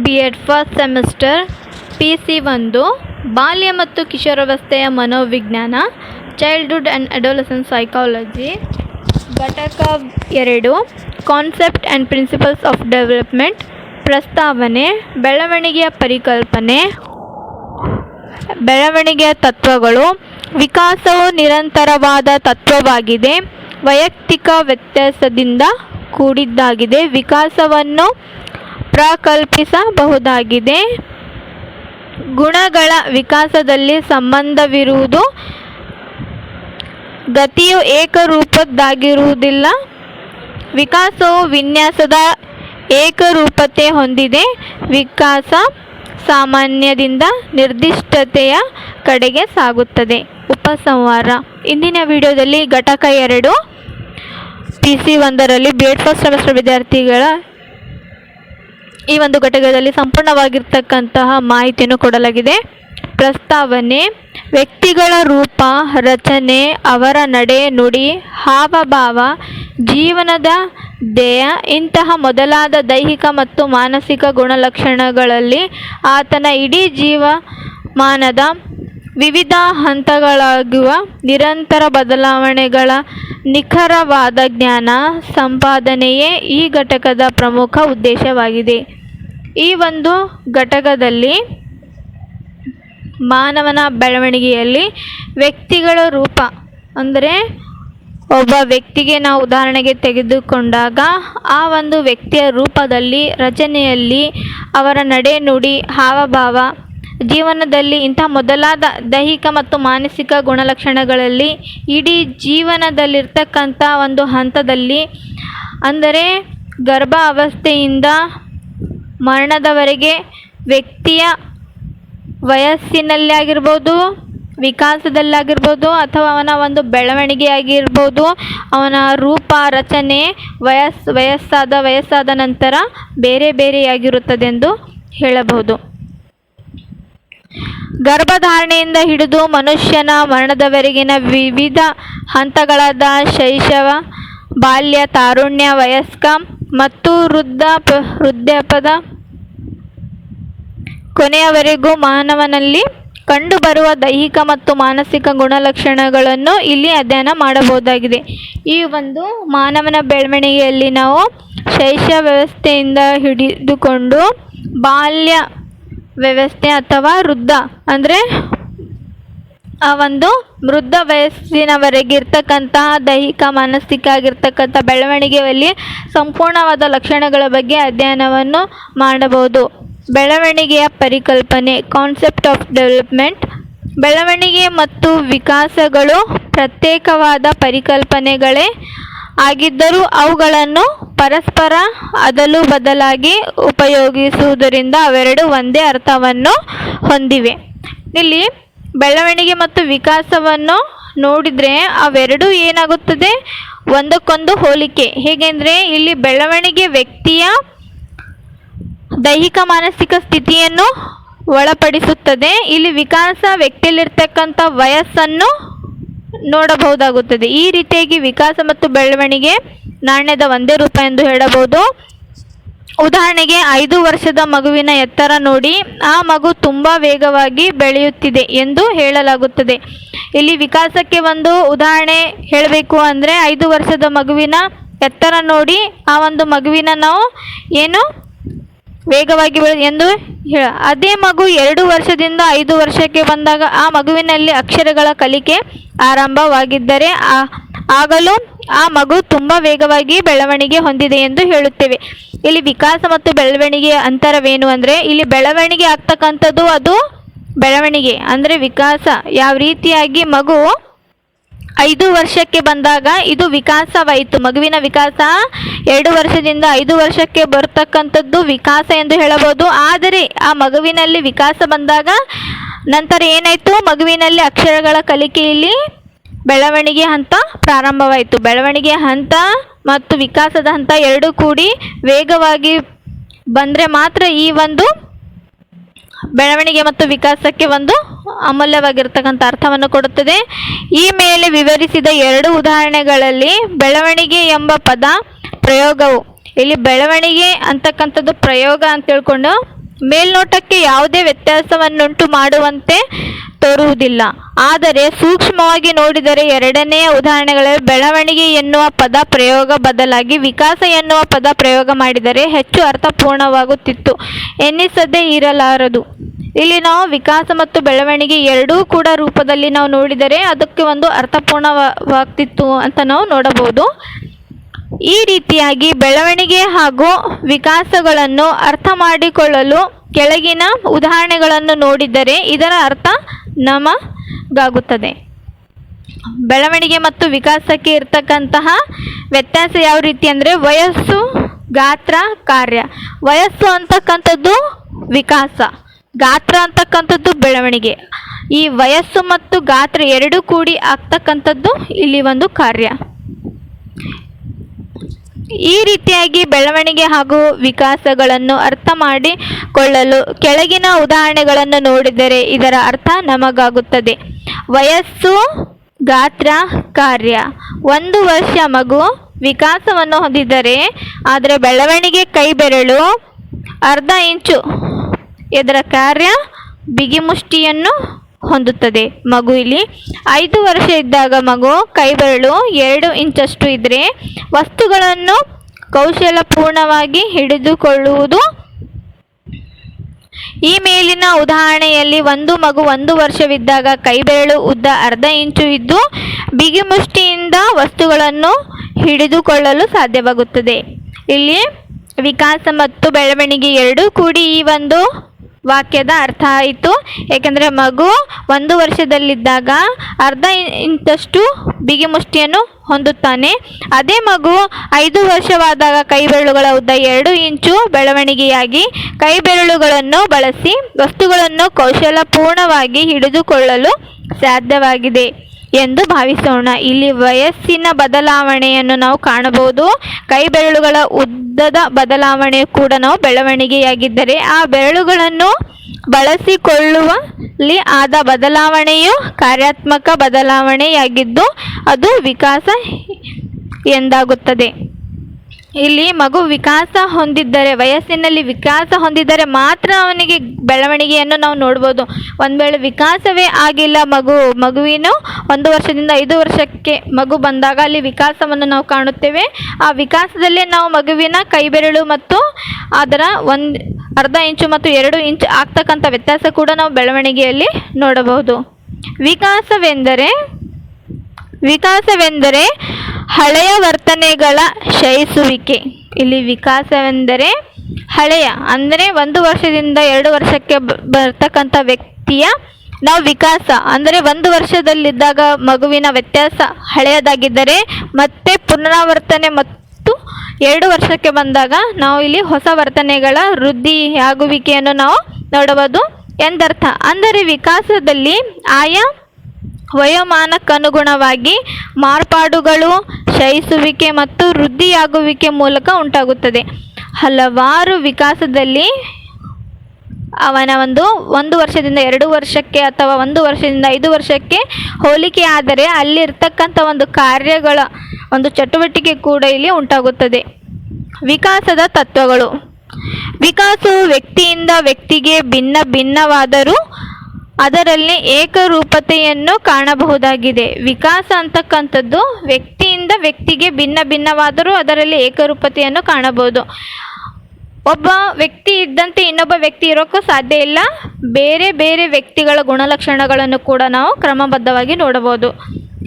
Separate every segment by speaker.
Speaker 1: B Ed first semester P C ಒಂದು, ಬಾಲ್ಯ ಮತ್ತು ಕಿಶೋರಾವಸ್ಥೆಯ ಮನೋವಿಜ್ಞಾನ ಚೈಲ್ಡ್ಹುಡ್ ಆ್ಯಂಡ್ ಅಡೋಲಸೆನ್ಸ್ ಸೈಕಾಲಜಿ ಘಟಕ ಎರಡು concept and principles of development ಪ್ರಸ್ತಾವನೆ, ಬೆಳವಣಿಗೆಯ ಪರಿಕಲ್ಪನೆ, ಬೆಳವಣಿಗೆಯ ತತ್ವಗಳು, ವಿಕಾಸವು ನಿರಂತರವಾದ ತತ್ವವಾಗಿದೆ, ವೈಯಕ್ತಿಕ ವ್ಯತ್ಯಾಸದಿಂದ ಕೂಡಿದ್ದಾಗಿದೆ, ವಿಕಾಸವನ್ನು ಪ್ರಕಲ್ಪಿಸಬಹುದಾಗಿದೆ. ಗುಣಗಳ ವಿಕಾಸದಲ್ಲಿ ಸಂಬಂಧವಿರುವುದು ಗತಿಯು ಏಕರೂಪದ್ದಾಗಿರುವುದಿಲ್ಲ. ವಿಕಾಸವು ವಿನ್ಯಾಸದ ಏಕರೂಪತೆ ಹೊಂದಿದೆ. ವಿಕಾಸ ಸಾಮಾನ್ಯದಿಂದ ನಿರ್ದಿಷ್ಟತೆಯ ಕಡೆಗೆ ಸಾಗುತ್ತದೆ. ಉಪಸಂಹಾರ. ಇಂದಿನ ವಿಡಿಯೋದಲ್ಲಿ ಘಟಕ ಎರಡು ಪಿ ಸಿ ಒಂದರಲ್ಲಿ ಬಿ ಎಡ್ ಫಸ್ಟ್ ಸೆಮಿಸ್ಟರ್ ವಿದ್ಯಾರ್ಥಿಗಳ ಈ ಒಂದು ಘಟಕದಲ್ಲಿ ಸಂಪೂರ್ಣವಾಗಿರ್ತಕ್ಕಂತಹ ಮಾಹಿತಿಯನ್ನು ಕೊಡಲಾಗಿದೆ. ಪ್ರಸ್ತಾವನೆ, ವ್ಯಕ್ತಿಗಳ ರೂಪ, ರಚನೆ, ಅವರ ನಡೆ, ನುಡಿ, ಹಾವಭಾವ, ಜೀವನದ ದೇಹ ಇಂತಹ ಮೊದಲಾದ ದೈಹಿಕ ಮತ್ತು ಮಾನಸಿಕ ಗುಣಲಕ್ಷಣಗಳಲ್ಲಿ ಆತನ ಇಡೀ ಜೀವಮಾನದ ವಿವಿಧ ಹಂತಗಳಾಗುವ ನಿರಂತರ ಬದಲಾವಣೆಗಳ ನಿಖರವಾದ ಜ್ಞಾನ ಸಂಪಾದನೆಯೇ ಈ ಘಟಕದ ಪ್ರಮುಖ ಉದ್ದೇಶವಾಗಿದೆ. ಈ ಒಂದು ಘಟಕದಲ್ಲಿ ಮಾನವನ ಬೆಳವಣಿಗೆಯಲ್ಲಿ ವ್ಯಕ್ತಿಗಳ ರೂಪ, ಅಂದರೆ ಒಬ್ಬ ವ್ಯಕ್ತಿಗೆ ನಾವು ಉದಾಹರಣೆಗೆ ತೆಗೆದುಕೊಂಡಾಗ ಆ ಒಂದು ವ್ಯಕ್ತಿಯ ರೂಪದಲ್ಲಿ, ರಚನೆಯಲ್ಲಿ ಅವರ ನಡೆ ನುಡಿ, ಹಾವಭಾವ ಜೀವನದಲ್ಲಿ ಇಂಥ ಮೊದಲಾದ ದೈಹಿಕ ಮತ್ತು ಮಾನಸಿಕ ಗುಣಲಕ್ಷಣಗಳಲ್ಲಿ ಇಡೀ ಜೀವನದಲ್ಲಿರ್ತಕ್ಕಂಥ ಒಂದು ಹಂತದಲ್ಲಿ, ಅಂದರೆ ಗರ್ಭ ಅವಸ್ಥೆಯಿಂದ ಮರಣದವರೆಗೆ ವ್ಯಕ್ತಿಯ ವಯಸ್ಸಿನಲ್ಲಿ ಆಗಿರ್ಬೋದು ವಿಕಾಸದಲ್ಲಾಗಿರ್ಬೋದು, ಅಥವಾ ಅವನ ಒಂದು ಬೆಳವಣಿಗೆ ಆಗಿರ್ಬೋದು ಅವನ ರೂಪ, ರಚನೆ, ವಯಸ್ಸು, ವಯಸ್ಸಾದ ವಯಸ್ಸಾದ ನಂತರ ಬೇರೆ ಬೇರೆಯಾಗಿರುತ್ತದೆಂದು ಹೇಳಬಹುದು. ಗರ್ಭಧಾರಣೆಯಿಂದ ಹಿಡಿದು ಮನುಷ್ಯನ ಮರಣದವರೆಗಿನ ವಿವಿಧ ಹಂತಗಳಾದ ಶೈಶವ, ಬಾಲ್ಯ, ತಾರುಣ್ಯ, ವಯಸ್ಕ ಮತ್ತು ವೃದ್ಧ ವೃದ್ಧಾಪದ ಕೊನೆಯವರೆಗೂ ಮಾನವನಲ್ಲಿ ಕಂಡುಬರುವ ದೈಹಿಕ ಮತ್ತು ಮಾನಸಿಕ ಗುಣಲಕ್ಷಣಗಳನ್ನು ಇಲ್ಲಿ ಅಧ್ಯಯನ ಮಾಡಬಹುದಾಗಿದೆ. ಈ ಒಂದು ಮಾನವನ ಬೆಳವಣಿಗೆಯಲ್ಲಿ ನಾವು ಶೈಶ ವ್ಯವಸ್ಥೆಯಿಂದ ಹಿಡಿದುಕೊಂಡು ಬಾಲ್ಯ ವ್ಯವಸ್ಥೆ ಅಥವಾ ವೃದ್ಧ ಅಂದರೆ ಆ ಒಂದು ವೃದ್ಧ ವಯಸ್ಸಿನವರೆಗೆ ಇರ್ತಕ್ಕಂತಹ ದೈಹಿಕ, ಮಾನಸಿಕ ಆಗಿರ್ತಕ್ಕಂಥ ಬೆಳವಣಿಗೆಯಲ್ಲಿ ಸಂಪೂರ್ಣವಾದ ಲಕ್ಷಣಗಳ ಬಗ್ಗೆ ಅಧ್ಯಯನವನ್ನು ಮಾಡಬಹುದು. ಬೆಳವಣಿಗೆಯ ಪರಿಕಲ್ಪನೆ ಕಾನ್ಸೆಪ್ಟ್ ಆಫ್ ಡೆವಲಪ್ಮೆಂಟ್ ಬೆಳವಣಿಗೆ ಮತ್ತು ವಿಕಾಸಗಳು ಪ್ರತ್ಯೇಕವಾದ ಪರಿಕಲ್ಪನೆಗಳೇ ಆಗಿದ್ದರೂ ಅವುಗಳನ್ನು ಪರಸ್ಪರ ಅದಲು ಬದಲಾಗಿ ಉಪಯೋಗಿಸುವುದರಿಂದ ಅವೆರಡು ಒಂದೇ ಅರ್ಥವನ್ನು ಹೊಂದಿವೆ. ಇಲ್ಲಿ ಬೆಳವಣಿಗೆ ಮತ್ತು ವಿಕಾಸವನ್ನು ನೋಡಿದರೆ ಅವೆರಡೂ ಏನಾಗುತ್ತದೆ? ಒಂದಕ್ಕೊಂದು ಹೋಲಿಕೆ. ಹೇಗೆಂದರೆ ಇಲ್ಲಿ ಬೆಳವಣಿಗೆ ವ್ಯಕ್ತಿಯ ದೈಹಿಕ ಮಾನಸಿಕ ಸ್ಥಿತಿಯನ್ನು ಒಳಪಡಿಸುತ್ತದೆ. ಇಲ್ಲಿ ವಿಕಾಸ ವ್ಯಕ್ತಿಯಲ್ಲಿರ್ತಕ್ಕಂಥ ವಯಸ್ಸನ್ನು ನೋಡಬಹುದಾಗುತ್ತದೆ. ಈ ರೀತಿಯಾಗಿ ವಿಕಾಸ ಮತ್ತು ಬೆಳವಣಿಗೆ ನಾಣ್ಯದ ಒಂದೇ ರೂಪ ಎಂದು ಹೇಳಬಹುದು. ಉದಾಹರಣೆಗೆ ಐದು ವರ್ಷದ ಮಗುವಿನ ಎತ್ತರ ನೋಡಿ, ಆ ಮಗು ತುಂಬ ವೇಗವಾಗಿ ಬೆಳೆಯುತ್ತಿದೆ ಎಂದು ಹೇಳಲಾಗುತ್ತದೆ. ಇಲ್ಲಿ ವಿಕಾಸಕ್ಕೆ ಒಂದು ಉದಾಹರಣೆ ಹೇಳಬೇಕು ಅಂದರೆ, ಐದು ವರ್ಷದ ಮಗುವಿನ ಎತ್ತರ ನೋಡಿ, ಆ ಒಂದು ಮಗುವಿನ ನಾವು ಏನು ವೇಗವಾಗಿ ಬೆಳೆ ಎಂದು ಹೇಳ. ಅದೇ ಮಗು ಎರಡು ವರ್ಷದಿಂದ ಐದು ವರ್ಷಕ್ಕೆ ಬಂದಾಗ ಆ ಮಗುವಿನಲ್ಲಿ ಅಕ್ಷರಗಳ ಕಲಿಕೆ ಆರಂಭವಾಗಿದ್ದರೆ ಆಗಲೂ ಆ ಮಗು ತುಂಬ ವೇಗವಾಗಿ ಬೆಳವಣಿಗೆ ಹೊಂದಿದೆ ಎಂದು ಹೇಳುತ್ತೇವೆ. ಇಲ್ಲಿ ವಿಕಾಸ ಮತ್ತು ಬೆಳವಣಿಗೆಯ ಅಂತರವೇನು ಅಂದರೆ ಇಲ್ಲಿ ಬೆಳವಣಿಗೆ ಆಗ್ತಕ್ಕಂಥದ್ದು ಅದು ಬೆಳವಣಿಗೆ. ಅಂದರೆ ವಿಕಾಸ. ಯಾವ ರೀತಿಯಾಗಿ ಮಗು ಐದು ವರ್ಷಕ್ಕೆ ಬಂದಾಗ ಇದು ವಿಕಾಸವಾಯಿತು. ಮಗುವಿನ ವಿಕಾಸ ಎರಡು ವರ್ಷದಿಂದ ಐದು ವರ್ಷಕ್ಕೆ ಬರ್ತಕ್ಕಂಥದ್ದು ವಿಕಾಸ ಎಂದು ಹೇಳಬಹುದು. ಆದರೆ ಆ ಮಗುವಿನಲ್ಲಿ ವಿಕಾಸ ಬಂದಾಗ ನಂತರ ಏನಾಯಿತು? ಮಗುವಿನಲ್ಲಿ ಅಕ್ಷರಗಳ ಕಲಿಕೆಯಲ್ಲಿ ಬೆಳವಣಿಗೆ ಹಂತ ಪ್ರಾರಂಭವಾಯಿತು. ಬೆಳವಣಿಗೆ ಹಂತ ಮತ್ತು ವಿಕಾಸದ ಹಂತ ಎರಡೂ ಕೂಡಿ ವೇಗವಾಗಿ ಬಂದರೆ ಮಾತ್ರ ಈ ಒಂದು ಬೆಳವಣಿಗೆ ಮತ್ತು ವಿಕಾಸಕ್ಕೆ ಒಂದು ಅಮೂಲ್ಯವಾಗಿರ್ತಕ್ಕಂಥ ಅರ್ಥವನ್ನು ಕೊಡುತ್ತದೆ. ಈ ಮೇಲೆ ವಿವರಿಸಿದ ಎರಡು ಉದಾಹರಣೆಗಳಲ್ಲಿ ಬೆಳವಣಿಗೆ ಎಂಬ ಪದ ಪ್ರಯೋಗವು. ಇಲ್ಲಿ ಬೆಳವಣಿಗೆ ಅಂತಕ್ಕಂಥದ್ದು ಪ್ರಯೋಗ ಅಂತ ತಿಳ್ಕೊಂಡು ಮೇಲ್ನೋಟಕ್ಕೆ ಯಾವುದೇ ವ್ಯತ್ಯಾಸವನ್ನುಂಟು ಮಾಡುವಂತೆ ತೋರುವುದಿಲ್ಲ. ಆದರೆ ಸೂಕ್ಷ್ಮವಾಗಿ ನೋಡಿದರೆ ಎರಡನೆಯ ಉದಾಹರಣೆಗಳಲ್ಲಿ ಬೆಳವಣಿಗೆ ಎನ್ನುವ ಪದ ಪ್ರಯೋಗ ಬದಲಾಗಿ ವಿಕಾಸ ಎನ್ನುವ ಪದ ಪ್ರಯೋಗ ಮಾಡಿದರೆ ಹೆಚ್ಚು ಅರ್ಥಪೂರ್ಣವಾಗುತ್ತಿತ್ತು. ಎನ್ನಿಸದೇ ಇರಲಾರದು. ಇಲ್ಲಿ ನಾವು ವಿಕಾಸ ಮತ್ತು ಬೆಳವಣಿಗೆ ಎರಡೂ ಕೂಡ ರೂಪದಲ್ಲಿ ನಾವು ನೋಡಿದರೆ ಅದಕ್ಕೆ ಒಂದು ಅರ್ಥಪೂರ್ಣವಾಗ್ತಿತ್ತು ಅಂತ ನಾವು ನೋಡಬಹುದು. ಈ ರೀತಿಯಾಗಿ ಬೆಳವಣಿಗೆ ಹಾಗೂ ವಿಕಾಸಗಳನ್ನು ಅರ್ಥ ಮಾಡಿಕೊಳ್ಳಲು ಕೆಳಗಿನ ಉದಾಹರಣೆಗಳನ್ನು ನೋಡಿದರೆ ಇದರ ಅರ್ಥ ನಮಗಾಗುತ್ತದೆ. ಬೆಳವಣಿಗೆ ಮತ್ತು ವಿಕಾಸಕ್ಕೆ ಇರ್ತಕ್ಕಂತಹ ವ್ಯತ್ಯಾಸ ಯಾವ ರೀತಿ ಅಂದರೆ ವಯಸ್ಸು, ಗಾತ್ರ, ಕಾರ್ಯ. ವಯಸ್ಸು ಅಂತಕ್ಕಂಥದ್ದು ವಿಕಾಸ, ಗಾತ್ರ ಅಂತಕ್ಕಂಥದ್ದು ಬೆಳವಣಿಗೆ. ಈ ವಯಸ್ಸು ಮತ್ತು ಗಾತ್ರ ಎರಡೂ ಕೂಡಿ ಆಗ್ತಕ್ಕಂಥದ್ದು ಇಲ್ಲಿ ಒಂದು ಕಾರ್ಯ. ಈ ರೀತಿಯಾಗಿ ಬೆಳವಣಿಗೆ ಹಾಗೂ ವಿಕಾಸಗಳನ್ನು ಅರ್ಥ ಮಾಡಿಕೊಳ್ಳಲು ಕೆಳಗಿನ ಉದಾಹರಣೆಗಳನ್ನು ನೋಡಿದರೆ ಇದರ ಅರ್ಥ ನಮಗಾಗುತ್ತದೆ. ವಯಸ್ಸು, ಗಾತ್ರ, ಕಾರ್ಯ. ಒಂದು ವರ್ಷ ಮಗು ವಿಕಾಸವನ್ನು ಹೊಂದಿದರೆ ಆದರೆ ಬೆಳವಣಿಗೆ ಕೈ ಬೆರಳು, ಅರ್ಧ ಇಂಚು ಇದರ ಕಾರ್ಯ, ಬಿಗಿಮುಷ್ಟಿಯನ್ನು ಹೊಂದುತ್ತದೆ. ಮಗು ಇಲ್ಲಿ ಐದು ವರ್ಷ ಇದ್ದಾಗ ಮಗು ಕೈಬೆರಳು ಎರಡು ಇಂಚಷ್ಟು ಇದ್ದರೆ ವಸ್ತುಗಳನ್ನು ಕೌಶಲಪೂರ್ಣವಾಗಿ ಹಿಡಿದುಕೊಳ್ಳುವುದು. ಈ ಮೇಲಿನ ಉದಾಹರಣೆಯಲ್ಲಿ ಒಂದು ಮಗು ಒಂದು ವರ್ಷವಿದ್ದಾಗ ಕೈಬೆರಳು ಉದ್ದ ಅರ್ಧ ಇಂಚು ಇದ್ದು ಬಿಗಿಮುಷ್ಟಿಯಿಂದ ವಸ್ತುಗಳನ್ನು ಹಿಡಿದುಕೊಳ್ಳಲು ಸಾಧ್ಯವಾಗುತ್ತದೆ. ಇಲ್ಲಿ ವಿಕಾಸ ಮತ್ತು ಬೆಳವಣಿಗೆ ಎರಡೂ ಕೂಡಿ ಈ ಒಂದು ವಾಕ್ಯದ ಅರ್ಥ ಆಯಿತು. ಏಕೆಂದರೆ ಮಗು ಒಂದು ವರ್ಷದಲ್ಲಿದ್ದಾಗ ಅರ್ಧ ಇಂತಷ್ಟು ಬಿಗಿ ಮುಷ್ಟಿಯನ್ನು ಹೊಂದುತ್ತಾನೆ. ಅದೇ ಮಗು ಐದು ವರ್ಷವಾದಾಗ ಕೈಬೆರಳುಗಳ ಉದ್ದ ಎರಡು ಇಂಚು ಬೆಳವಣಿಗೆಯಾಗಿ ಕೈಬೆರಳುಗಳನ್ನು ಬಳಸಿ ವಸ್ತುಗಳನ್ನು ಕೌಶಲಪೂರ್ಣವಾಗಿ ಹಿಡಿದುಕೊಳ್ಳಲು ಸಾಧ್ಯವಾಗಿದೆ. ಎಂದು ಭಾವಿಸೋಣ. ಇಲ್ಲಿ ವಯಸ್ಸಿನ ಬದಲಾವಣೆಯನ್ನು ನಾವು ಕಾಣಬಹುದು. ಕೈ ಬೆರಳುಗಳ ಉದ್ದದ ಬದಲಾವಣೆ ಕೂಡ ನಾವು ಬೆಳವಣಿಗೆಯಾಗಿದ್ದರೆ ಆ ಬೆರಳುಗಳನ್ನು ಬಳಸಿಕೊಳ್ಳುವಲ್ಲಿ ಆದ ಬದಲಾವಣೆಯು ಕಾರ್ಯಾತ್ಮಕ ಬದಲಾವಣೆಯಾಗಿದ್ದು ಅದು ವಿಕಾಸ ಎಂದಾಗುತ್ತದೆ. ಇಲ್ಲಿ ಮಗು ವಿಕಾಸ ಹೊಂದಿದ್ದರೆ, ವಯಸ್ಸಿನಲ್ಲಿ ವಿಕಾಸ ಹೊಂದಿದ್ದರೆ ಮಾತ್ರ ಅವನಿಗೆ ಬೆಳವಣಿಗೆಯನ್ನು ನಾವು ನೋಡ್ಬೋದು. ಒಂದು ವೇಳೆ ವಿಕಾಸವೇ ಆಗಿಲ್ಲ ಮಗು, ಮಗುವಿನ ಒಂದು ವರ್ಷದಿಂದ ಐದು ವರ್ಷಕ್ಕೆ ಮಗು ಬಂದಾಗ ಅಲ್ಲಿ ವಿಕಾಸವನ್ನು ನಾವು ಕಾಣುತ್ತೇವೆ. ಆ ವಿಕಾಸದಲ್ಲೇ ನಾವು ಮಗುವಿನ ಕೈಬೆರಳು ಮತ್ತು ಅದರ ಒಂದು, ಅರ್ಧ ಇಂಚು ಮತ್ತು ಎರಡು ಇಂಚು ಆಗ್ತಕ್ಕಂಥ ವ್ಯತ್ಯಾಸ ಕೂಡ ನಾವು ಬೆಳವಣಿಗೆಯಲ್ಲಿ ನೋಡಬಹುದು. ವಿಕಾಸವೆಂದರೆ ವಿಕಾಸವೆಂದರೆ ಹಳೆಯ ವರ್ತನೆಗಳ ಕ್ಷಯಿಸುವಿಕೆ ಇಲ್ಲಿ ವಿಕಾಸವೆಂದರೆ ಹಳೆಯ, ಅಂದರೆ ಒಂದು ವರ್ಷದಿಂದ ಎರಡು ವರ್ಷಕ್ಕೆ ಬರ್ತಕ್ಕಂಥ ವ್ಯಕ್ತಿಯ ನಾವು ವಿಕಾಸ, ಅಂದರೆ ಒಂದು ವರ್ಷದಲ್ಲಿದ್ದಾಗ ಮಗುವಿನ ವ್ಯತ್ಯಾಸ ಹಳೆಯದಾಗಿದ್ದರೆ ಮತ್ತೆ ಪುನರಾವರ್ತನೆ ಮತ್ತು ಎರಡು ವರ್ಷಕ್ಕೆ ಬಂದಾಗ ನಾವು ಇಲ್ಲಿ ಹೊಸ ವರ್ತನೆಗಳ ವೃದ್ಧಿಯಾಗುವಿಕೆಯನ್ನು ನಾವು ನೋಡಬಹುದು ಎಂದರ್ಥ. ಅಂದರೆ ವಿಕಾಸದಲ್ಲಿ ಆಯಾ ವಯೋಮಾನಕ್ಕನುಗುಣವಾಗಿ ಮಾರ್ಪಾಡುಗಳು ಶಯಿಸುವಿಕೆ ಮತ್ತು ವೃದ್ಧಿಯಾಗುವಿಕೆ ಮೂಲಕ ಉಂಟಾಗುತ್ತದೆ. ಹಲವಾರು ವಿಕಾಸದಲ್ಲಿ ಅವನ ಒಂದು ಒಂದು ವರ್ಷದಿಂದ ಎರಡು ವರ್ಷಕ್ಕೆ ಅಥವಾ ಒಂದು ವರ್ಷದಿಂದ ಐದು ವರ್ಷಕ್ಕೆ ಹೋಲಿಕೆ ಆದರೆ ಅಲ್ಲಿರ್ತಕ್ಕಂಥ ಒಂದು ಕಾರ್ಯಗಳ ಒಂದು ಚಟುವಟಿಕೆ ಕೂಡ ಇಲ್ಲಿ ಉಂಟಾಗುತ್ತದೆ. ವಿಕಾಸದ ತತ್ವಗಳು. ವಿಕಾಸವು ವ್ಯಕ್ತಿಯಿಂದ ವ್ಯಕ್ತಿಗೆ ಭಿನ್ನ ಭಿನ್ನವಾದರೂ ಅದರಲ್ಲಿ ಏಕರೂಪತೆಯನ್ನು ಕಾಣಬಹುದಾಗಿದೆ. ವಿಕಾಸ ಅಂತಕ್ಕಂಥದ್ದು ವ್ಯಕ್ತಿಯಿಂದ ವ್ಯಕ್ತಿಗೆ ಭಿನ್ನ ಭಿನ್ನವಾದರೂ ಅದರಲ್ಲಿ ಏಕರೂಪತೆಯನ್ನು ಕಾಣಬಹುದು. ಒಬ್ಬ ವ್ಯಕ್ತಿ ಇದ್ದಂತೆ ಇನ್ನೊಬ್ಬ ವ್ಯಕ್ತಿ ಇರೋಕ್ಕೂ ಸಾಧ್ಯ ಇಲ್ಲ. ಬೇರೆ ಬೇರೆ ವ್ಯಕ್ತಿಗಳ ಗುಣಲಕ್ಷಣಗಳನ್ನು ಕೂಡ ನಾವು ಕ್ರಮಬದ್ಧವಾಗಿ ನೋಡಬಹುದು.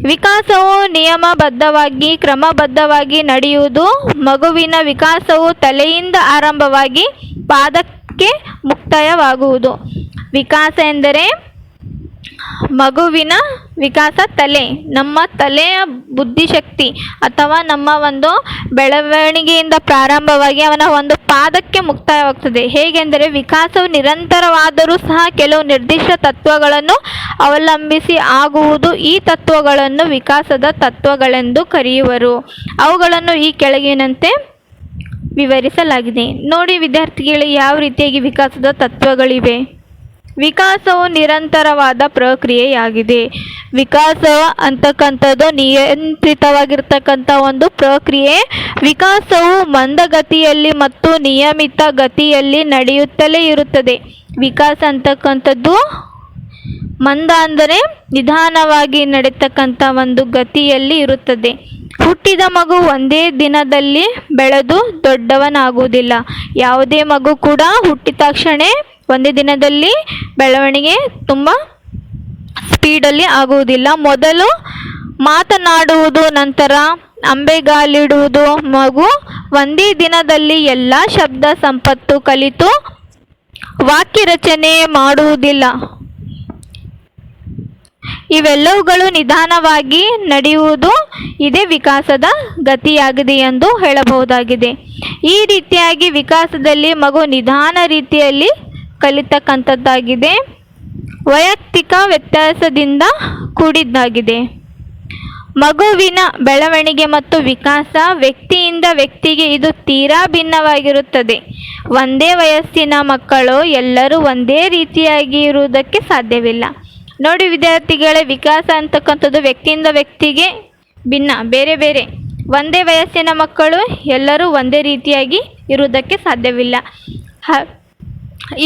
Speaker 1: ವಿಕಾಸವು ನಿಯಮಬದ್ಧವಾಗಿ, ಕ್ರಮಬದ್ಧವಾಗಿ ನಡೆಯುವುದು, ಮಗುವಿನ ವಿಕಾಸವು ತಲೆಯಿಂದ ಆರಂಭವಾಗಿ ಪಾದಕ್ಕೆ ಮುಕ್ತಾಯವಾಗುವುದು. ವಿಕಾಸ ಎಂದರೆ ಮಗುವಿನ ವಿಕಾಸ ತಲೆ, ನಮ್ಮ ತಲೆಯ ಬುದ್ಧಿಶಕ್ತಿ ಅಥವಾ ನಮ್ಮ ಒಂದು ಬೆಳವಣಿಗೆಯಿಂದ ಪ್ರಾರಂಭವಾಗಿ ಅವನ ಒಂದು ಪಾದಕ್ಕೆ ಮುಕ್ತಾಯವಾಗ್ತದೆ. ಹೇಗೆಂದರೆ ವಿಕಾಸವು ನಿರಂತರವಾದರೂ ಸಹ ಕೆಲವು ನಿರ್ದಿಷ್ಟ ತತ್ವಗಳನ್ನು ಅವಲಂಬಿಸಿ ಆಗುವುದು ಈ ತತ್ವಗಳನ್ನು ವಿಕಾಸದ ತತ್ವಗಳೆಂದು ಕರೆಯುವರು. ಅವುಗಳನ್ನು ಈ ಕೆಳಗಿನಂತೆ ವಿವರಿಸಲಾಗಿದೆ. ನೋಡಿ ವಿದ್ಯಾರ್ಥಿಗಳಿಗೆ ಯಾವ ರೀತಿಯಾಗಿ ವಿಕಾಸದ ತತ್ವಗಳಿವೆ? ವಿಕಾಸವು ನಿರಂತರವಾದ ಪ್ರಕ್ರಿಯೆಯಾಗಿದೆ. ವಿಕಾಸ ಅಂತಕ್ಕಂಥದ್ದು ನಿಯಂತ್ರಿತವಾಗಿರ್ತಕ್ಕಂಥ ಒಂದು ಪ್ರಕ್ರಿಯೆ. ವಿಕಾಸವು ಮಂದಗತಿಯಲ್ಲಿ ಮತ್ತು ನಿಯಮಿತ ಗತಿಯಲ್ಲಿ ನಡೆಯುತ್ತಲೇ ಇರುತ್ತದೆ. ವಿಕಾಸ ಅಂತಕ್ಕಂಥದ್ದು ಮಂದ ಅಂದರೆ ನಿಧಾನವಾಗಿ ನಡೀತಕ್ಕಂಥ ಒಂದು ಗತಿಯಲ್ಲಿ ಇರುತ್ತದೆ. ಹುಟ್ಟಿದ ಮಗು ಒಂದೇ ದಿನದಲ್ಲಿ ಬೆಳೆದು ದೊಡ್ಡವನಾಗುವುದಿಲ್ಲ. ಯಾವುದೇ ಮಗು ಕೂಡ ಹುಟ್ಟಿದ ತಕ್ಷಣ ಒಂದೇ ದಿನದಲ್ಲಿ ಬೆಳವಣಿಗೆ ತುಂಬ ಸ್ಪೀಡಲ್ಲಿ ಆಗುವುದಿಲ್ಲ. ಮೊದಲು ಮಾತನಾಡುವುದು, ನಂತರ ಅಂಬೆಗಾಲಿಡುವುದು. ಮಗು ಒಂದೇ ದಿನದಲ್ಲಿ ಎಲ್ಲ ಶಬ್ದ ಸಂಪತ್ತು ಕಲಿತು ವಾಕ್ಯ ರಚನೆ ಮಾಡುವುದಿಲ್ಲ. ಇವೆಲ್ಲವುಗಳು ನಿಧಾನವಾಗಿ ನಡೆಯುವುದು ಇದೇ ವಿಕಾಸದ ಗತಿಯಾಗಿದೆ ಎಂದು ಹೇಳಬಹುದಾಗಿದೆ. ಈ ರೀತಿಯಾಗಿ ವಿಕಾಸದಲ್ಲಿ ಮಗು ನಿಧಾನ ರೀತಿಯಲ್ಲಿ ಕಲಿತಕ್ಕಂಥದ್ದಾಗಿದೆ. ವೈಯಕ್ತಿಕ ವ್ಯತ್ಯಾಸದಿಂದ ಕೂಡಿದ್ದಾಗಿದೆ. ಮಗುವಿನ ಬೆಳವಣಿಗೆ ಮತ್ತು ವಿಕಾಸ ವ್ಯಕ್ತಿಯಿಂದ ವ್ಯಕ್ತಿಗೆ ಇದು ತೀರಾ ಭಿನ್ನವಾಗಿರುತ್ತದೆ. ಒಂದೇ ವಯಸ್ಸಿನ ಮಕ್ಕಳು ಎಲ್ಲರೂ ಒಂದೇ ರೀತಿಯಾಗಿ ಇರುವುದಕ್ಕೆ ಸಾಧ್ಯವಿಲ್ಲ. ನೋಡಿ ವಿದ್ಯಾರ್ಥಿಗಳೇ, ವಿಕಾಸ ಅಂತಕ್ಕಂಥದ್ದು ವ್ಯಕ್ತಿಯಿಂದ ವ್ಯಕ್ತಿಗೆ ಭಿನ್ನ, ಬೇರೆ ಬೇರೆ. ಒಂದೇ ವಯಸ್ಸಿನ ಮಕ್ಕಳು ಎಲ್ಲರೂ ಒಂದೇ ರೀತಿಯಾಗಿ ಇರುವುದಕ್ಕೆ ಸಾಧ್ಯವಿಲ್ಲ. ಹ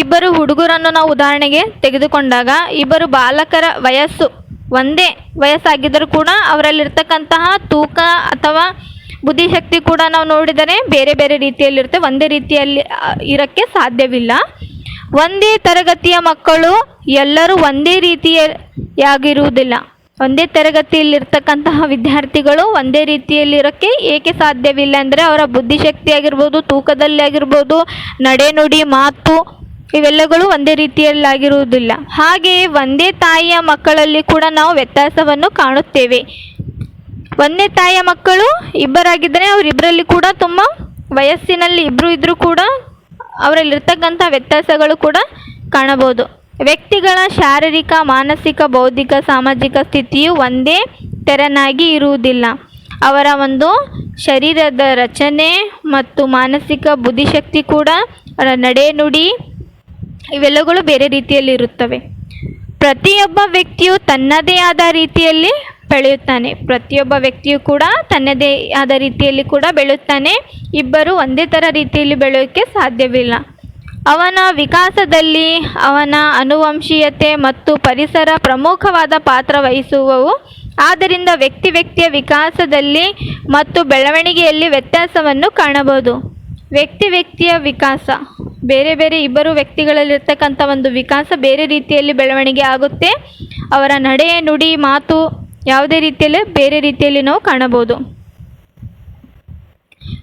Speaker 1: ಇಬ್ಬರು ಹುಡುಗರನ್ನು ನಾವು ಉದಾಹರಣೆಗೆ ತೆಗೆದುಕೊಂಡಾಗ, ಇಬ್ಬರು ಬಾಲಕರ ವಯಸ್ಸು ಒಂದೇ ವಯಸ್ಸಾಗಿದ್ದರೂ ಕೂಡ ಅವರಲ್ಲಿರ್ತಕ್ಕಂತಹ ತೂಕ ಅಥವಾ ಬುದ್ಧಿಶಕ್ತಿ ಕೂಡ ನಾವು ನೋಡಿದರೆ ಬೇರೆ ಬೇರೆ ರೀತಿಯಲ್ಲಿರುತ್ತೆ, ಒಂದೇ ರೀತಿಯಲ್ಲಿ ಇರೋಕ್ಕೆ ಸಾಧ್ಯವಿಲ್ಲ. ಒಂದೇ ತರಗತಿಯ ಮಕ್ಕಳು ಎಲ್ಲರೂ ಒಂದೇ ರೀತಿಯಾಗಿರುವುದಿಲ್ಲ. ಒಂದೇ ತರಗತಿಯಲ್ಲಿರ್ತಕ್ಕಂತಹ ವಿದ್ಯಾರ್ಥಿಗಳು ಒಂದೇ ರೀತಿಯಲ್ಲಿರೋಕ್ಕೆ ಏಕೆ ಸಾಧ್ಯವಿಲ್ಲ ಅಂದರೆ ಅವರ ಬುದ್ಧಿಶಕ್ತಿ ಆಗಿರ್ಬೋದು ತೂಕದಲ್ಲಿ ಆಗಿರ್ಬೋದು ನಡೆನುಡಿ ಮಾತು ಇವೆಲ್ಲಗಳು ಒಂದೇ ರೀತಿಯಲ್ಲಾಗಿರುವುದಿಲ್ಲ. ಹಾಗೆಯೇ ಒಂದೇ ತಾಯಿಯ ಮಕ್ಕಳಲ್ಲಿ ಕೂಡ ನಾವು ವ್ಯತ್ಯಾಸವನ್ನು ಕಾಣುತ್ತೇವೆ. ಒಂದೇ ತಾಯಿಯ ಮಕ್ಕಳು ಇಬ್ಬರಾಗಿದ್ದರೆ ಅವರಿಬ್ಬರಲ್ಲಿ ಕೂಡ ತುಂಬ ವಯಸ್ಸಿನಲ್ಲಿ ಇಬ್ಬರು ಇದ್ದರೂ ಕೂಡ ಅವರಲ್ಲಿರ್ತಕ್ಕಂಥ ವ್ಯತ್ಯಾಸಗಳು ಕೂಡ ಕಾಣಬಹುದು. ವ್ಯಕ್ತಿಗಳ ಶಾರೀರಿಕ, ಮಾನಸಿಕ, ಬೌದ್ಧಿಕ, ಸಾಮಾಜಿಕ ಸ್ಥಿತಿಯು ಒಂದೇ ತೆರನಾಗಿ ಇರುವುದಿಲ್ಲ. ಅವರ ಒಂದು ಶರೀರದ ರಚನೆ ಮತ್ತು ಮಾನಸಿಕ ಬುದ್ಧಿಶಕ್ತಿ ಕೂಡ ಅವರ ನಡೆನುಡಿ ಇವೆಲ್ಲಗಳು ಬೇರೆ ರೀತಿಯಲ್ಲಿ ಇರುತ್ತವೆ. ಪ್ರತಿಯೊಬ್ಬ ವ್ಯಕ್ತಿಯು ತನ್ನದೇ ಆದ ರೀತಿಯಲ್ಲಿ ಬೆಳೆಯುತ್ತಾನೆ. ಪ್ರತಿಯೊಬ್ಬ ವ್ಯಕ್ತಿಯು ಕೂಡ ತನ್ನದೇ ಆದ ರೀತಿಯಲ್ಲಿ ಕೂಡ ಬೆಳೆಯುತ್ತಾನೆ. ಇಬ್ಬರು ಒಂದೇ ಥರ ರೀತಿಯಲ್ಲಿ ಬೆಳೆಯೋಕ್ಕೆ ಸಾಧ್ಯವಿಲ್ಲ. ಅವನ ವಿಕಾಸದಲ್ಲಿ ಅವನ ಅನುವಂಶೀಯತೆ ಮತ್ತು ಪರಿಸರ ಪ್ರಮುಖವಾದ ಪಾತ್ರ ವಹಿಸುವವು. ಆದ್ದರಿಂದ ವ್ಯಕ್ತಿ ವ್ಯಕ್ತಿಯ ವಿಕಾಸದಲ್ಲಿ ಮತ್ತು ಬೆಳವಣಿಗೆಯಲ್ಲಿ ವ್ಯತ್ಯಾಸವನ್ನು ಕಾಣಬಹುದು. ವ್ಯಕ್ತಿ ವ್ಯಕ್ತಿಯ ವಿಕಾಸ. ಬೇರೆ ಬೇರೆ ಇಬ್ಬರು ವ್ಯಕ್ತಿಗಳಲ್ಲಿರ್ತಕ್ಕಂಥ ಒಂದು ವಿಕಾಸ ಬೇರೆ ರೀತಿಯಲ್ಲಿ ಬೆಳವಣಿಗೆ ಆಗುತ್ತೆ. ಅವರ ನಡೆ ನುಡಿ, ಮಾತು ಯಾವುದೇ ರೀತಿಯಲ್ಲಿ ಬೇರೆ ರೀತಿಯಲ್ಲಿ ನಾವು ಕಾಣಬಹುದು.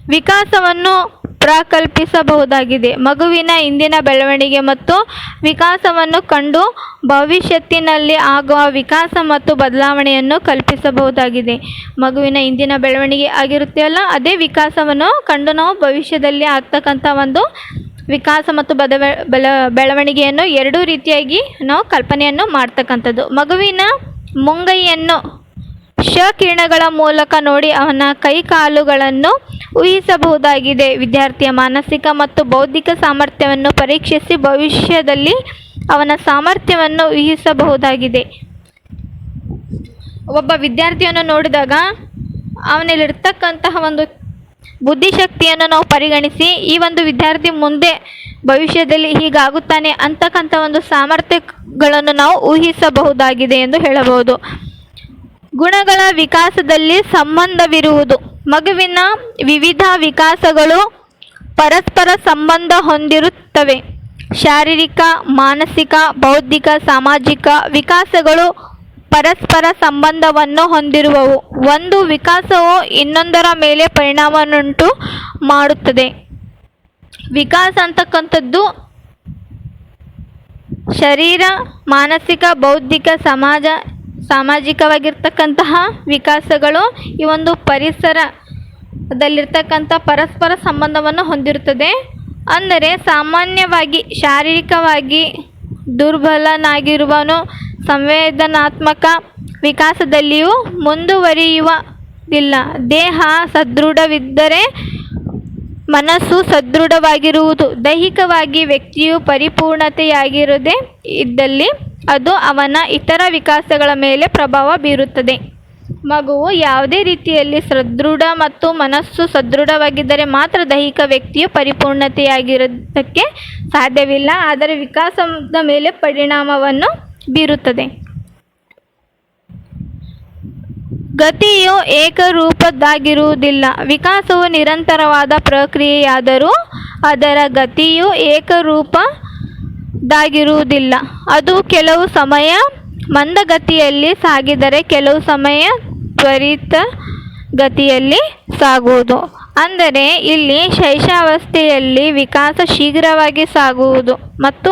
Speaker 1: ವಿಕಾಸವನ್ನು ಪ್ರಕಲ್ಪಿಸಬಹುದಾಗಿದೆ ಮಗುವಿನ ಇಂದಿನ ಬೆಳವಣಿಗೆ ಮತ್ತು ವಿಕಾಸವನ್ನು ಕಂಡು ಭವಿಷ್ಯತ್ತಿನಲ್ಲಿ ಆಗುವ ವಿಕಾಸ ಮತ್ತು ಬದಲಾವಣೆಯನ್ನು ಕಲ್ಪಿಸಬಹುದಾಗಿದೆ. ಮಗುವಿನ ಇಂದಿನ ಬೆಳವಣಿಗೆ ಆಗಿರುತ್ತೆಯಲ್ಲ ಅದೇ ವಿಕಾಸವನ್ನು ಕಂಡು ನಾವು ಭವಿಷ್ಯದಲ್ಲಿ ಆಗ್ತಕ್ಕಂಥ ಒಂದು ವಿಕಾಸ ಮತ್ತು ಬೆಳ ಬೆಳವಣಿಗೆಯನ್ನು ಎರಡೂ ರೀತಿಯಾಗಿ ನಾವು ಕಲ್ಪನೆಯನ್ನು ಮಾಡ್ತಕ್ಕಂಥದ್ದು. ಮಗುವಿನ ಮುಂಗೈಯನ್ನು ಶ ಕಿರಣಗಳ ಮೂಲಕ ನೋಡಿ ಅವನ ಕೈ ಕಾಲುಗಳನ್ನು ಊಹಿಸಬಹುದಾಗಿದೆ. ವಿದ್ಯಾರ್ಥಿಯ ಮಾನಸಿಕ ಮತ್ತು ಬೌದ್ಧಿಕ ಸಾಮರ್ಥ್ಯವನ್ನು ಪರೀಕ್ಷಿಸಿ ಭವಿಷ್ಯದಲ್ಲಿ ಅವನ ಸಾಮರ್ಥ್ಯವನ್ನು ಊಹಿಸಬಹುದಾಗಿದೆ. ಒಬ್ಬ ವಿದ್ಯಾರ್ಥಿಯನ್ನು ನೋಡಿದಾಗ ಅವನಲ್ಲಿರ್ತಕ್ಕಂತಹ ಒಂದು ಬುದ್ಧಿಶಕ್ತಿಯನ್ನು ನಾವು ಪರಿಗಣಿಸಿ, ಈ ಒಂದು ವಿದ್ಯಾರ್ಥಿ ಮುಂದೆ ಭವಿಷ್ಯದಲ್ಲಿ ಹೀಗಾಗುತ್ತಾನೆ ಅಂತಕ್ಕಂಥ ಒಂದು ಸಾಮರ್ಥ್ಯಗಳನ್ನು ನಾವು ಊಹಿಸಬಹುದಾಗಿದೆ ಎಂದು ಹೇಳಬಹುದು. ಗುಣಗಳ ವಿಕಾಸದಲ್ಲಿ ಸಂಬಂಧವಿರುವುದು. ಮಗುವಿನ ವಿವಿಧ ವಿಕಾಸಗಳು ಪರಸ್ಪರ ಸಂಬಂಧ ಹೊಂದಿರುತ್ತವೆ. ಶಾರೀರಿಕ, ಮಾನಸಿಕ, ಬೌದ್ಧಿಕ, ಸಾಮಾಜಿಕ ವಿಕಾಸಗಳು ಪರಸ್ಪರ ಸಂಬಂಧವನ್ನು ಹೊಂದಿರುವವು. ಒಂದು ವಿಕಾಸವು ಇನ್ನೊಂದರ ಮೇಲೆ ಪರಿಣಾಮವನ್ನುಂಟು ಮಾಡುತ್ತದೆ. ವಿಕಾಸ ಅಂತಕ್ಕಂಥದ್ದು ಶರೀರ, ಮಾನಸಿಕ, ಬೌದ್ಧಿಕ, ಸಮಾಜ ಸಾಮಾಜಿಕವಾಗಿರ್ತಕ್ಕಂತಹ ವಿಕಾಸಗಳು ಈ ಒಂದು ಪರಿಸರದಲ್ಲಿರ್ತಕ್ಕಂಥ ಪರಸ್ಪರ ಸಂಬಂಧವನ್ನು ಹೊಂದಿರುತ್ತದೆ. ಅಂದರೆ ಸಾಮಾನ್ಯವಾಗಿ ಶಾರೀರಿಕವಾಗಿ ದುರ್ಬಲನಾಗಿರುವನು ಸಂವೇದನಾತ್ಮಕ ವಿಕಾಸದಲ್ಲಿಯೂ ಮುಂದುವರಿಯುವುದಿಲ್ಲ. ದೇಹ ಸದೃಢವಿದ್ದರೆ ಮನಸ್ಸು ಸದೃಢವಾಗಿರುವುದು ದೈಹಿಕವಾಗಿ ವ್ಯಕ್ತಿಯು ಪರಿಪೂರ್ಣತೆಯಾಗಿರದೆ ಇದ್ದಲ್ಲಿ ಅದು ಅವನ ಇತರ ವಿಕಾಸಗಳ ಮೇಲೆ ಪ್ರಭಾವ ಬೀರುತ್ತದೆ. ಮಗುವು ಯಾವುದೇ ರೀತಿಯಲ್ಲಿ ಸದೃಢ ಮತ್ತು ಮನಸ್ಸು ಸದೃಢವಾಗಿದ್ದರೆ ಮಾತ್ರ ದೈಹಿಕ ವ್ಯಕ್ತಿಯು ಪರಿಪೂರ್ಣತೆಯಾಗಿರೋದಕ್ಕೆ ಸಾಧ್ಯವಿಲ್ಲ, ಆದರೆ ವಿಕಾಸದ ಮೇಲೆ ಪರಿಣಾಮವನ್ನು ಬೀರುತ್ತದೆ. ಗತಿಯು ಏಕರೂಪದ್ದಾಗಿರುವುದಿಲ್ಲ. ವಿಕಾಸವು ನಿರಂತರವಾದ ಪ್ರಕ್ರಿಯೆಯಾದರೂ ಅದರ ಗತಿಯು ಏಕರೂಪದ್ದಾಗಿರುವುದಿಲ್ಲ ಅದು ಕೆಲವು ಸಮಯ ಮಂದಗತಿಯಲ್ಲಿ ಸಾಗಿದರೆ ಕೆಲವು ಸಮಯ ತ್ವರಿತ ಗತಿಯಲ್ಲಿ ಸಾಗುವುದು. ಅಂದರೆ ಇಲ್ಲಿ ಶೈಶವಾವಸ್ಥೆಯಲ್ಲಿ ವಿಕಾಸ ಶೀಘ್ರವಾಗಿ ಸಾಗುವುದು ಮತ್ತು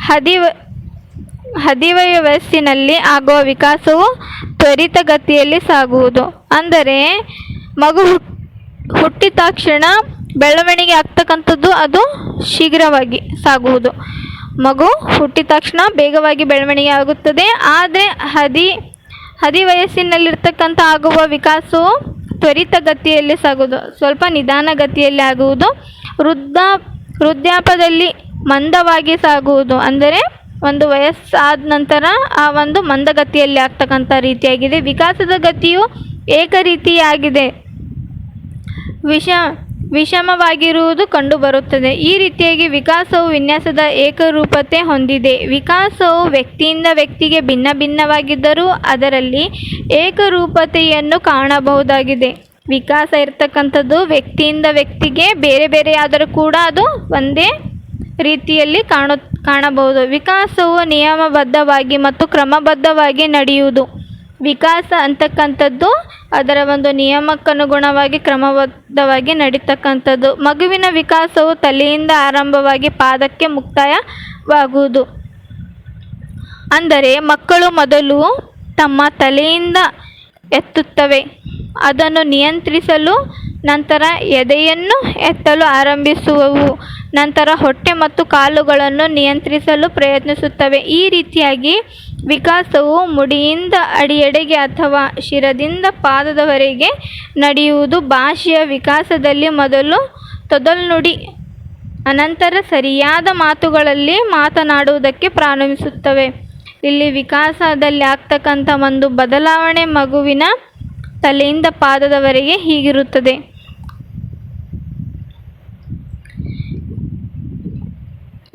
Speaker 1: ಹದಿವ ಹದಿವಯ ವಯಸ್ಸಿನಲ್ಲಿ ಆಗುವ ವಿಕಾಸವು ತ್ವರಿತಗತಿಯಲ್ಲಿ ಸಾಗುವುದು. ಅಂದರೆ ಮಗು ಹುಟ್- ಹುಟ್ಟಿದ ತಕ್ಷಣ ಬೆಳವಣಿಗೆ ಆಗ್ತಕ್ಕಂಥದ್ದು ಅದು ಶೀಘ್ರವಾಗಿ ಸಾಗುವುದು. ಮಗು ಹುಟ್ಟಿದ ತಕ್ಷಣ ಬೇಗವಾಗಿ ಬೆಳವಣಿಗೆ ಆಗುತ್ತದೆ ಆದರೆ ಹದಿ ಹದಿ ವಯಸ್ಸಿನಲ್ಲಿರ್ತಕ್ಕಂಥ ಆಗುವ ವಿಕಾಸವು ತ್ವರಿತಗತಿಯಲ್ಲಿ ಸಾಗುವುದು. ಸ್ವಲ್ಪ ನಿಧಾನಗತಿಯಲ್ಲಿ ಆಗುವುದು. ವೃದ್ಧ ವೃದ್ಧಾಪದಲ್ಲಿ ಮಂದವಾಗಿ ಸಾಗುವುದು. ಅಂದರೆ ಒಂದು ವಯಸ್ಸಾದ ನಂತರ ಆ ಒಂದು ಮಂದಗತಿಯಲ್ಲಿ ಆಗ್ತಕ್ಕಂಥ ರೀತಿಯಾಗಿದೆ. ವಿಕಾಸದ ಗತಿಯು ಏಕರೀತಿಯಾಗಿದೆ. ವಿಷ ವಿಷಮವಾಗಿರುವುದು ಕಂಡುಬರುತ್ತದೆ. ಈ ರೀತಿಯಾಗಿ ವಿಕಾಸವು ವಿನ್ಯಾಸದ ಏಕರೂಪತೆ ಹೊಂದಿದೆ. ವಿಕಾಸವು ವ್ಯಕ್ತಿಯಿಂದ ವ್ಯಕ್ತಿಗೆ ಭಿನ್ನ ಭಿನ್ನವಾಗಿದ್ದರೂ ಅದರಲ್ಲಿ ಏಕರೂಪತೆಯನ್ನು ಕಾಣಬಹುದಾಗಿದೆ. ವಿಕಾಸ ಇರ್ತಕ್ಕಂಥದ್ದು ವ್ಯಕ್ತಿಯಿಂದ ವ್ಯಕ್ತಿಗೆ ಬೇರೆ ಬೇರೆ ಆದರೂ ಕೂಡ ಅದು ಒಂದೇ ರೀತಿಯಲ್ಲಿ ಕಾಣು, ಕಾಣಬಹುದು. ವಿಕಾಸವು ನಿಯಮಬದ್ಧವಾಗಿ ಮತ್ತು ಕ್ರಮಬದ್ಧವಾಗಿ ನಡೆಯುವುದು. ವಿಕಾಸ ಅಂತಕ್ಕಂಥದ್ದು ಅದರ ಒಂದು ನಿಯಮಕ್ಕನುಗುಣವಾಗಿ ಕ್ರಮಬದ್ಧವಾಗಿ ನಡೀತಕ್ಕಂಥದ್ದು. ಮಗುವಿನ ವಿಕಾಸವು ತಲೆಯಿಂದ ಆರಂಭವಾಗಿ ಪಾದಕ್ಕೆ ಮುಕ್ತಾಯವಾಗುವುದು. ಅಂದರೆ ಮಕ್ಕಳು ಮೊದಲು ತಮ್ಮ ತಲೆಯಿಂದ ಎತ್ತುತ್ತವೆ. ಅದನ್ನು ನಿಯಂತ್ರಿಸಲು ನಂತರ ಎದೆಯನ್ನು ಎತ್ತಲು ಆರಂಭಿಸುವವು. ನಂತರ ಹೊಟ್ಟೆ ಮತ್ತು ಕಾಲುಗಳನ್ನು ನಿಯಂತ್ರಿಸಲು ಪ್ರಯತ್ನಿಸುತ್ತವೆ. ಈ ರೀತಿಯಾಗಿ ವಿಕಾಸವು ಮುಡಿಯಿಂದ ಅಡಿಯೆಡೆಗೆ ಅಥವಾ ಶಿರದಿಂದ ಪಾದದವರೆಗೆ ನಡೆಯುವುದು. ಭಾಷೆಯ ವಿಕಾಸದಲ್ಲಿ ಮೊದಲು ತೊದಲ್ನುಡಿ, ಅನಂತರ ಸರಿಯಾದ ಮಾತುಗಳಲ್ಲಿ ಮಾತನಾಡುವುದಕ್ಕೆ ಪ್ರಾರಂಭಿಸುತ್ತವೆ. ಇಲ್ಲಿ ವಿಕಾಸದಲ್ಲಿ ಆಗ್ತಕ್ಕಂಥ ಒಂದು ಬದಲಾವಣೆ ಮಗುವಿನ ತಲೆಯಿಂದ ಪಾದದವರೆಗೆ ಹೀಗಿರುತ್ತದೆ.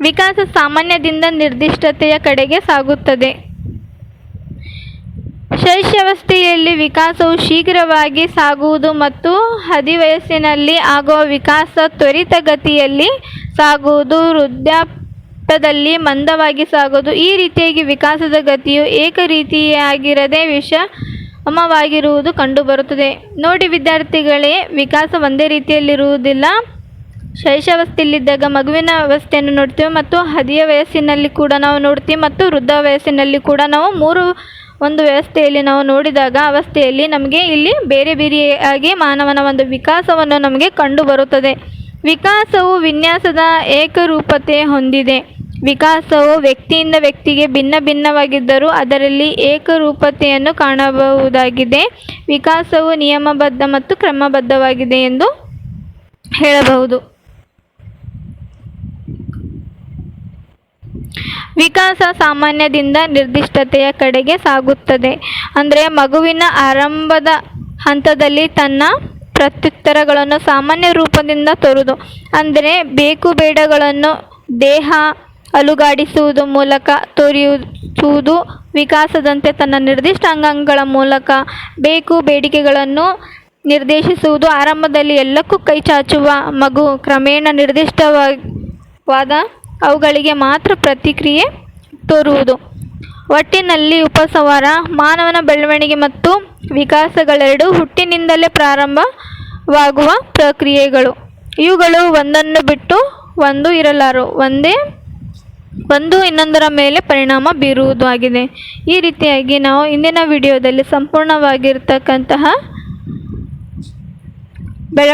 Speaker 1: ವಿಕಾಸ ಸಾಮಾನ್ಯದಿಂದ ನಿರ್ದಿಷ್ಟತೆಯ ಕಡೆಗೆ ಸಾಗುತ್ತದೆ. ಶೈಶವಸ್ಥೆಯಲ್ಲಿ ವಿಕಾಸವು ಶೀಘ್ರವಾಗಿ ಸಾಗುವುದು ಮತ್ತು ಹದಿವಯಸ್ಸಿನಲ್ಲಿ ಆಗುವ ವಿಕಾಸ ತ್ವರಿತಗತಿಯಲ್ಲಿ ಸಾಗುವುದು, ವೃದ್ಧಾಪ್ಯದಲ್ಲಿ ಮಂದವಾಗಿ ಸಾಗುವುದು, ಈ ರೀತಿಯಾಗಿ ವಿಕಾಸದ ಗತಿಯು ಏಕರೀತಿಯಾಗಿರದೆ ವಿಷಮವಾಗಿರುವುದು ಕಂಡುಬರುತ್ತದೆ. ನೋಡಿ ವಿದ್ಯಾರ್ಥಿಗಳೇ, ವಿಕಾಸ ಒಂದೇ ರೀತಿಯಲ್ಲಿರುವುದಿಲ್ಲ. ಶೈಶವಸ್ಥೆಯಲ್ಲಿದ್ದಾಗ ಮಗುವಿನ ಅವಸ್ಥೆಯನ್ನು ನೋಡ್ತೀವಿ ಮತ್ತು ಹದಿಯ ವಯಸ್ಸಿನಲ್ಲಿ ಕೂಡ ನಾವು ನೋಡ್ತೀವಿ ಮತ್ತು ವೃದ್ಧ ವಯಸ್ಸಿನಲ್ಲಿ ಕೂಡ ನಾವು ಮೂರು, ಒಂದು ವ್ಯವಸ್ಥೆಯಲ್ಲಿ ನಾವು ನೋಡಿದಾಗ ಅವಸ್ಥೆಯಲ್ಲಿ ನಮಗೆ ಇಲ್ಲಿ ಬೇರೆ ಬೇರೆಯಾಗಿ ಮಾನವನ ಒಂದು ವಿಕಾಸವನ್ನು ನಮಗೆ ಕಂಡುಬರುತ್ತದೆ. ವಿಕಾಸವು ವಿನ್ಯಾಸದ ಏಕರೂಪತೆ ಹೊಂದಿದೆ. ವಿಕಾಸವು ವ್ಯಕ್ತಿಯಿಂದ ವ್ಯಕ್ತಿಗೆ ಭಿನ್ನ ಭಿನ್ನವಾಗಿದ್ದರೂ ಅದರಲ್ಲಿ ಏಕರೂಪತೆಯನ್ನು ಕಾಣಬಹುದಾಗಿದೆ. ವಿಕಾಸವು ನಿಯಮಬದ್ಧ ಮತ್ತು ಕ್ರಮಬದ್ಧವಾಗಿದೆ ಎಂದು ಹೇಳಬಹುದು. ವಿಕಾಸ ಸಾಮಾನ್ಯದಿಂದ ನಿರ್ದಿಷ್ಟತೆಯ ಕಡೆಗೆ ಸಾಗುತ್ತದೆ. ಅಂದರೆ ಮಗುವಿನ ಆರಂಭದ ಹಂತದಲ್ಲಿ ತನ್ನ ಪ್ರತ್ಯುತ್ತರಗಳನ್ನು ಸಾಮಾನ್ಯ ರೂಪದಿಂದ ತೊರೆದು, ಅಂದರೆ ಬೇಕು ಬೇಡಗಳನ್ನು ದೇಹ ಅಲುಗಾಡಿಸುವುದು ಮೂಲಕ, ತೋರಿಸುವುದು ವಿಕಾಸದಂತೆ ತನ್ನ ನಿರ್ದಿಷ್ಟ ಅಂಗಾಂಗಗಳ ಮೂಲಕ. ಬೇಕು ಬೇಡಿಕೆಗಳನ್ನು ನಿರ್ದೇಶಿಸುವುದು ಆರಂಭದಲ್ಲಿ ಎಲ್ಲಕ್ಕೂ ಕೈ ಚಾಚುವ ಮಗು ಕ್ರಮೇಣ ನಿರ್ದಿಷ್ಟವಾದ ಅವುಗಳಿಗೆ ಮಾತ್ರ ಪ್ರತಿಕ್ರಿಯೆ ತೋರುವುದು. ಒಟ್ಟಿನಲ್ಲಿ ಉಪಸವಾರ ಮಾನವನ ಬೆಳವಣಿಗೆ ಮತ್ತು ವಿಕಾಸಗಳೆರಡು ಹುಟ್ಟಿನಿಂದಲೇ ಪ್ರಾರಂಭವಾಗುವ ಪ್ರಕ್ರಿಯೆಗಳು. ಇವುಗಳು ಒಂದನ್ನು ಬಿಟ್ಟು ಒಂದು ಇರಲಾರು, ಒಂದೇ ಒಂದು ಇನ್ನೊಂದರ ಮೇಲೆ ಪರಿಣಾಮ ಬೀರುವುದು ಆಗಿದೆ ಈ ರೀತಿಯಾಗಿ ನಾವು ಇಂದಿನ ವಿಡಿಯೋದಲ್ಲಿ ಸಂಪೂರ್ಣವಾಗಿರ್ತಕ್ಕಂತಹ ಬೆಳ